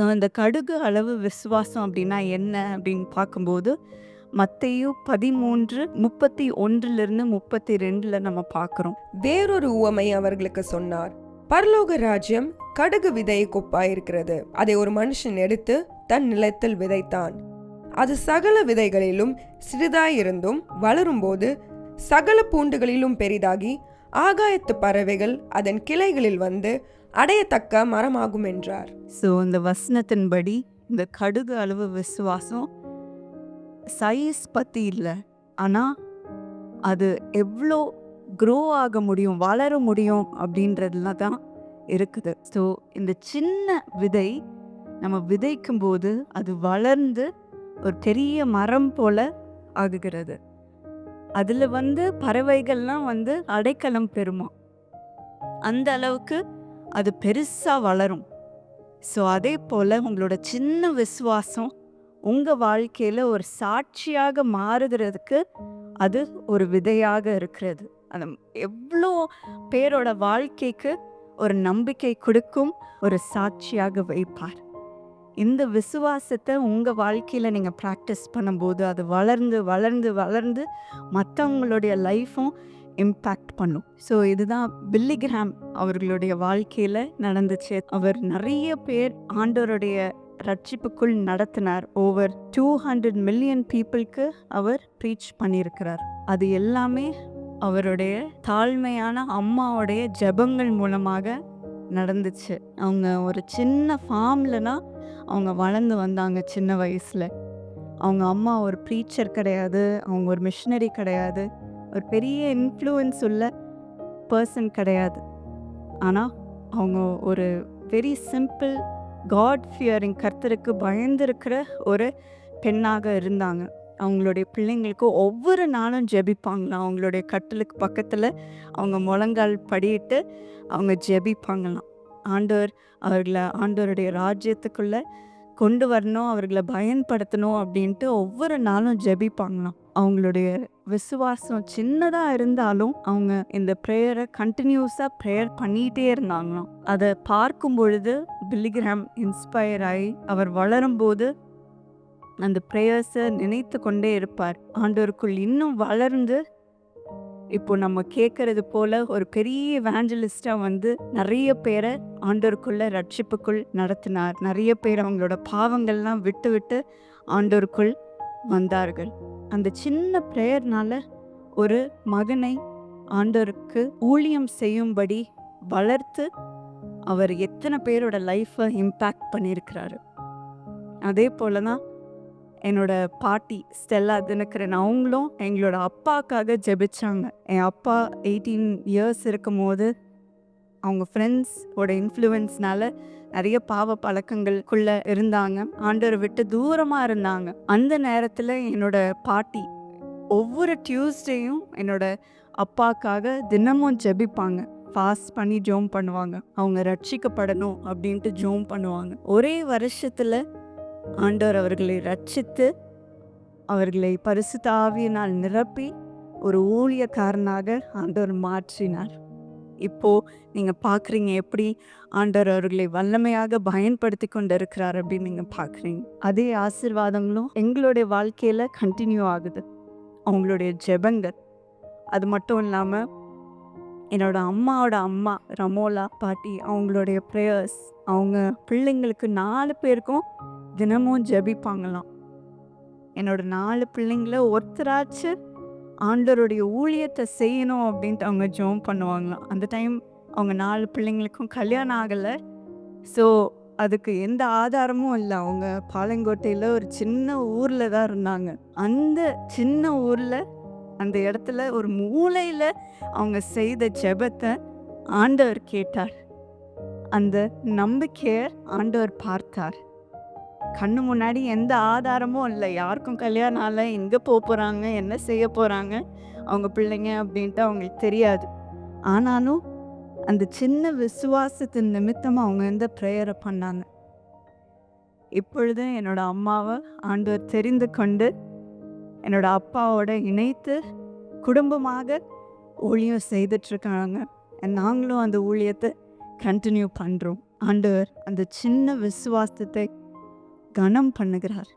So இந்த கடுகு அளவு விசுவாசம் அப்படின்னா என்ன அப்படின்னு பார்க்கும்போது மத்தையும் பதிமூன்று முப்பத்தி ஒன்றிலிருந்து முப்பத்தி ரெண்டில் நம்ம பார்க்குறோம். வேறொரு உவமை அவர்களுக்கு சொன்னார். பரலோக ராஜ்யம் கடுகு விதையை கொப்பாயிருக்கிறது. அதை ஒரு மனுஷன் எடுத்து தன் நிலத்தில் விதைத்தான். அது சகல விதைகளிலும் சிறிதாயிருந்தும் வளரும்போது சகல பூண்டுகளிலும் பெரிதாகி ஆகாயத்து பறவைகள் அதன் கிளைகளில் வந்து அடையத்தக்க மரமாகும் என்றார் ஸோ இந்த வசனத்தின்படி இந்த கடுகு அளவு விசுவாசம் சைஸ் பற்றி இல்லை. ஆனால் அது எவ்வளோ க்ரோ ஆக முடியும் வளர முடியும் அப்படின்றதுல தான் இருக்குது. ஸோ இந்த சின்ன விதை நம்ம விதைக்கும் போது அது வளர்ந்து ஒரு பெரிய மரம் போல ஆகுகிறது. அதில் வந்து பறவைகள்லாம் வந்து அடைக்கலம் பெறுமா? அந்த அளவுக்கு அது பெருசாக வளரும். ஸோ அதே போல் உங்களோட சின்ன விசுவாசம் உங்கள் வாழ்க்கையில் ஒரு சாட்சியாக மாறுகிறதுக்கு அது ஒரு விதையாக இருக்கிறது. அது எவ்வளோ பேரோட வாழ்க்கைக்கு ஒரு நம்பிக்கை கொடுக்கும் ஒரு சாட்சியாக வைப்பார். இந்த விசுவாசத்தை உங்கள் வாழ்க்கையில் நீங்கள் ப்ராக்டிஸ் பண்ணும்போது அது வளர்ந்து வளர்ந்து வளர்ந்து மற்றவங்களுடைய லைஃப்பும் இம்பேக்ட் பண்ணும். ஸோ இதுதான் பில்லிகிராம் அவர்களுடைய வாழ்க்கையில் நடந்துச்சு. அவர் நிறைய பேர் ஆண்டோருடைய ரட்சிப்புக்குள் நடத்தினார். ஓவர் டூ ஹண்ட்ரட் மில்லியன் பீப்புளுக்கு அவர் ப்ரீச் பண்ணியிருக்கிறார். அது எல்லாமே அவருடைய தாழ்மையான அம்மாவுடைய ஜெபங்கள் மூலமாக நடந்துச்சு. அவங்க ஒரு சின்ன ஃபார்ம்லனா அவங்க வளர்ந்து வந்தாங்க சின்ன வயசில். அவங்க அம்மா ஒரு ப்ரீச்சர் கிடையாது. அவங்க ஒரு மிஷினரி கிடையாது. ஒரு பெரிய இன்ஃப்ளூயன்ஸ் உள்ள பர்சன் கிடையாது. ஆனால் அவங்க ஒரு வெரி சிம்பிள் காட் ஃபியரிங் கர்த்தருக்கு பயந்துருக்கிற ஒரு பெண்ணாக இருந்தாங்க. அவங்களுடைய பிள்ளைங்களுக்கு ஒவ்வொரு நாளும் ஜெபிப்பாங்களாம் அவங்களுடைய கட்டலுக்கு பக்கத்தில் அவங்க முழங்கால் படியிட்டு அவங்க ஜெபிப்பாங்களாம். ஆண்டவர் அவர்களை ஆண்டவருடைய ராஜ்யத்துக்குள்ளே கொண்டு வரணும் அவர்களை பயன்படுத்தணும் அப்படின்ட்டு ஒவ்வொரு நாளும் ஜெபிப்பாங்களாம். அவங்களுடைய விசுவாசம் சின்னதாக இருந்தாலும் அவங்க இந்த ப்ரேயரை கண்டினியூஸாக ப்ரேயர் பண்ணிகிட்டே இருந்தாங்களாம். அதை பார்க்கும் பொழுது பில்லிகிராம் இன்ஸ்பயர் ஆகி அவர் வளரும்போது அந்த ப்ரேயர்ஸை நினைத்து கொண்டே இருப்பார். ஆண்டோருக்குள் இன்னும் வளர்ந்து இப்போ நம்ம கேட்கறது போல ஒரு பெரிய வேஞ்சலிஸ்டா வந்து நிறைய பேரை ஆண்டோருக்குள்ள ரட்சிப்புக்குள் நடத்தினார். நிறைய பேர் அவங்களோட பாவங்கள்லாம் விட்டு விட்டு ஆண்டோருக்குள் வந்தார்கள். அந்த சின்ன ப்ரேயர்னால ஒரு மகனை ஆண்டோருக்கு ஊழியம் செய்யும்படி வளர்த்து அவர் எத்தனை பேரோட லைஃப்பை இம்பேக்ட் பண்ணியிருக்கிறாரு. அதே போல தான் என்னோட பாட்டி ஸ்டெல்லா தினக்கரன் அவங்களும் எங்களோட அப்பாக்காக ஜெபிச்சாங்க. என் அப்பா எயிட்டீன் இயர்ஸ் இருக்கும் போது அவங்க ஃப்ரெண்ட்ஸோட இன்ஃப்ளூயன்ஸ்னால நிறைய பாவ பழக்கங்களுக்குள்ள இருந்தாங்க. ஆண்டவரை விட்டு தூரமாக இருந்தாங்க. அந்த நேரத்தில் என்னோட பாட்டி ஒவ்வொரு டியூஸ்டேயும் என்னோட அப்பாக்காக தினமும் ஜெபிப்பாங்க. ஃபாஸ்ட் பண்ணி ஜோம் பண்ணுவாங்க. அவங்க ரட்சிக்கப்படணும் அப்படின்ட்டு ஜோம் பண்ணுவாங்க. ஒரே வருஷத்தில் ஆண்டவர் அவர்களை ரட்சித்து அவர்களை பரிசு தாவியினால் நிரப்பி ஒரு ஊழியக்காரனாக ஆண்டவர் மாற்றினார். இப்போ நீங்கள் பார்க்குறீங்க எப்படி ஆண்டவர் அவர்களை வல்லமையாக பயன்படுத்தி கொண்டு இருக்கிறார் அப்படின்னு நீங்கள் பார்க்குறீங்க. அதே ஆசீர்வாதங்களும் எங்களுடைய வாழ்க்கையில் கண்டினியூ ஆகுது. அவங்களுடைய ஜெபங்கள். அது மட்டும் இல்லாமல் என்னோட அம்மாவோட அம்மா ரமோலா பாட்டி அவங்களுடைய ப்ரேயர்ஸ் அவங்க பிள்ளைங்களுக்கு நாலு பேருக்கும் தினமும் ஜெபிப்பாங்களாம். என்னோட நாலு பிள்ளைங்கள ஒருத்தராச்சு ஆண்டவருடைய ஊழியத்தை செய்யணும் அப்படின்ட்டு அவங்க ஜெபம் பண்ணுவாங்களாம். அந்த டைம் அவங்க நாலு பிள்ளைங்களுக்கும் கல்யாணம் ஆகலை. ஸோ அதுக்கு எந்த ஆதாரமும் இல்லை. அவங்க பாளையங்கோட்டையில் ஒரு சின்ன ஊரில் தான் இருந்தாங்க. அந்த சின்ன ஊரில் அந்த இடத்துல ஒரு மூலையில் அவங்க செய்த ஜெபத்தை ஆண்டவர் கேட்டார். அந்த நம்பிக்கையை ஆண்டவர் பார்த்தார். கண்ணு முன்னாடி எந்த ஆதாரமும் இல்லை. யாருக்கும் கல்யாணம் ஆகலை. எங்கே போக போகிறாங்க என்ன செய்ய போகிறாங்க அவங்க பிள்ளைங்க அப்படின்ட்டு அவங்களுக்கு தெரியாது. ஆனாலும் அந்த சின்ன விசுவாசத்தின் நிமித்தமாக அவங்க வந்து ப்ரேயரை பண்ணாங்க. இப்பொழுது என்னோட அம்மாவை ஆண்டவர் தெரிந்து கொண்டு என்னோட அப்பாவோட இணைத்து குடும்பமாக ஊழியம் செய்துட்ருக்காங்க. நாங்களும் அந்த ஊழியத்தை கண்டினியூ பண்ணுறோம் ஆண்டவர் அந்த சின்ன விசுவாசத்தை கனம் பண்ணுகிறார்